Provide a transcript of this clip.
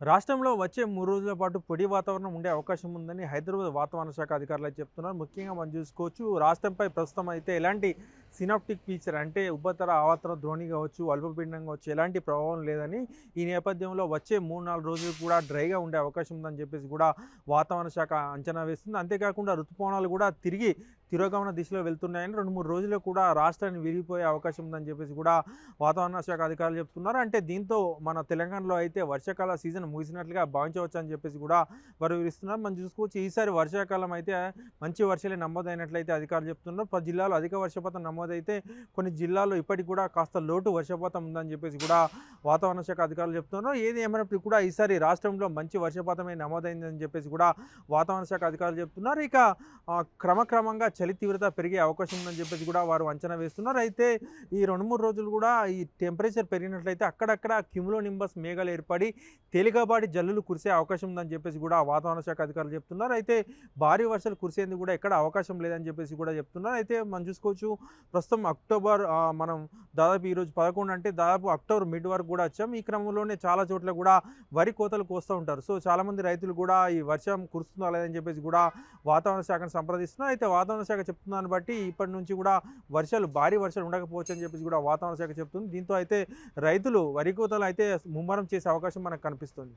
రాష్ట్రంలో వచ్చే మూడు రోజుల పాటు పొడి వాతావరణం ఉండే అవకాశం ఉందని హైదరాబాద్ వాతావరణ శాఖ అధికారులు చెప్తున్నారు. ముఖ్యంగా మనం చూసుకోవచ్చు రాష్ట్రంపై ప్రస్తుతం అయితే ఎలాంటి సినాప్టిక్ ఫీచర్ అంటే ఉపతర ఆవర్తన ద్రోణి కావచ్చు అల్పపీడనం కావచ్చు ఎలాంటి ప్రభావం లేదని ఈ నేపథ్యంలో వచ్చే మూడు నాలుగు రోజులు కూడా డ్రైగా ఉండే అవకాశం ఉందని చెప్పేసి కూడా వాతావరణ శాఖ అంచనా వేస్తుంది. అంతేకాకుండా ఋతుపవనాలు కూడా తిరిగి తిరోగమన దిశలో వెళ్తున్నాయని రెండు మూడు రోజుల్లో కూడా రాష్ట్రాన్ని విరిగిపోయే అవకాశం ఉందని చెప్పేసి కూడా వాతావరణ శాఖ అధికారులు చెప్తున్నారు. అంటే దీంతో మన తెలంగాణలో అయితే వర్షాకాల సీజన్ ముగిసినట్లుగా భావించవచ్చు అని చెప్పేసి కూడా వారు వివరిస్తున్నారు. మనం చూసుకోవచ్చు ఈసారి వర్షాకాలం అయితే మంచి వర్షాలే నమోదైనట్లయితే అధికారులు చెప్తున్నారు. పది జిల్లాలో అధిక వర్షపాతం నమోదైతే కొన్ని జిల్లాల్లో ఇప్పటికి కూడా కాస్త లోటు వర్షపాతం ఉందని చెప్పేసి కూడా వాతావరణ శాఖ అధికారులు చెప్తున్నారు. ఏది ఏమైనప్పటికీ కూడా ఈసారి రాష్ట్రంలో మంచి వర్షపాతమే నమోదైందని చెప్పేసి కూడా వాతావరణ శాఖ అధికారులు చెప్తున్నారు. ఇక క్రమక్రమంగా చలి తీవ్రత పెరిగే అవకాశం ఉందని చెప్పేసి కూడా వారు అంచనా వేస్తున్నారు. అయితే ఈ రెండు మూడు రోజులు కూడా ఈ టెంపరేచర్ పెరిగినట్లయితే అక్కడక్కడ క్యూములో నింబస్ మేఘాలు ఏర్పడి తేలికపాటి జల్లులు కురిసే అవకాశం ఉందని చెప్పేసి కూడా వాతావరణ శాఖ అధికారులు చెప్తున్నారు. అయితే భారీ వర్షాలు కురిసేందుకు కూడా ఎక్కడ అవకాశం లేదని చెప్పేసి కూడా చెప్తున్నారు. అయితే మనం చూసుకోవచ్చు ప్రస్తుతం అక్టోబర్ మనం దాదాపు ఈరోజు పదకొండు అంటే దాదాపు అక్టోబర్ మిడ్ వరకు కూడా వచ్చాం. ఈ క్రమంలోనే చాలా చోట్ల కూడా వరి కోతలు కోస్తూ ఉంటారు. సో చాలామంది రైతులు కూడా ఈ వర్షం కురుస్తుందా లేదని చెప్పేసి కూడా వాతావరణ శాఖను సంప్రదిస్తున్నారు. అయితే వాతావరణ శాఖ చెప్తున్నాను బట్టి ఇప్పటి నుంచి కూడా వర్షాలు భారీ వర్షాలు ఉండకపోవచ్చు అని చెప్పేసి కూడా వాతావరణ శాఖ చెప్తుంది. దీంతో అయితే రైతులు వరి కోతలు అయితే ముమ్మరం చేసే అవకాశం మనకు కనిపిస్తుంది.